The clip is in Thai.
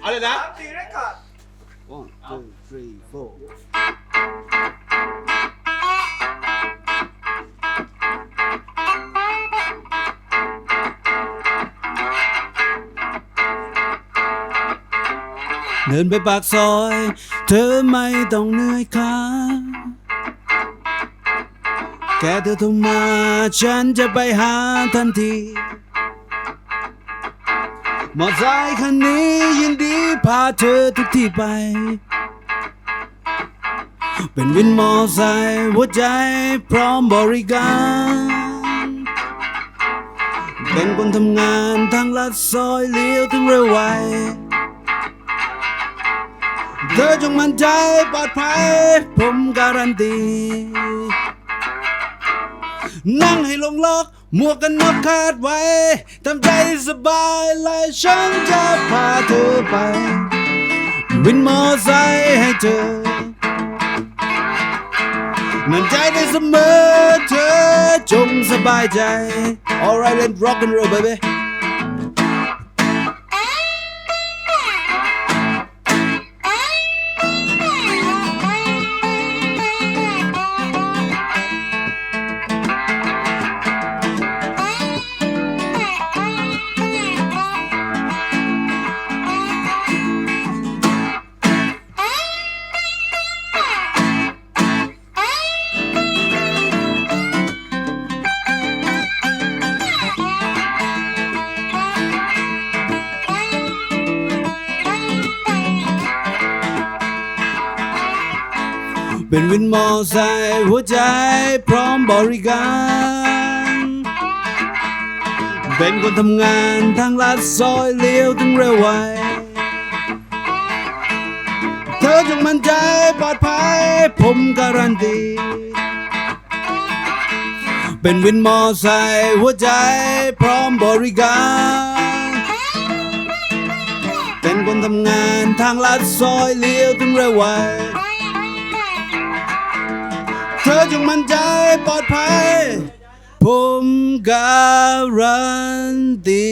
เอาเลยนะ สามสี่เรคคอร์ด One, two, three, four. เดินไปปากซอย เธอไม่ต้องเหนื่อยขา แค่เธอโทรมาฉันจะไปหาทันทีมอไซค์คันนี้ยินดีพาเธอทุกที่ไป เป็นวินมอไซค์หัวใจพร้อมบริการ เป็นคนทำงานทางลัดซอยเลี้ยวถึงเร็วไว เธอจงมั่นใจปลอดภัย ผมการันตี นั่งให้ลงล็อก หมวกกันน็อกคาดไว้ทำใจสบายเลยฉันจะพาเธอไป วินมอไซค์ให้เธอนั่นใจได้เสมอเธอจงสบายใจ Alright let's rock and roll baby เป็นวินมอไซค์หัวใจพร้อมบริการ เป็นคนทำงานทางลัดซอยเลี้ยวถึงเร็วไว เธอจงมั่นใจปลอดภัยผมการันตี เป็นวินมอไซค์หัวใจพร้อมบริการ เป็นคนทำงานทางลัดซอยเลี้ยวถึงเร็วไว อจงมั่นใจปลอดภัย ผมการันตี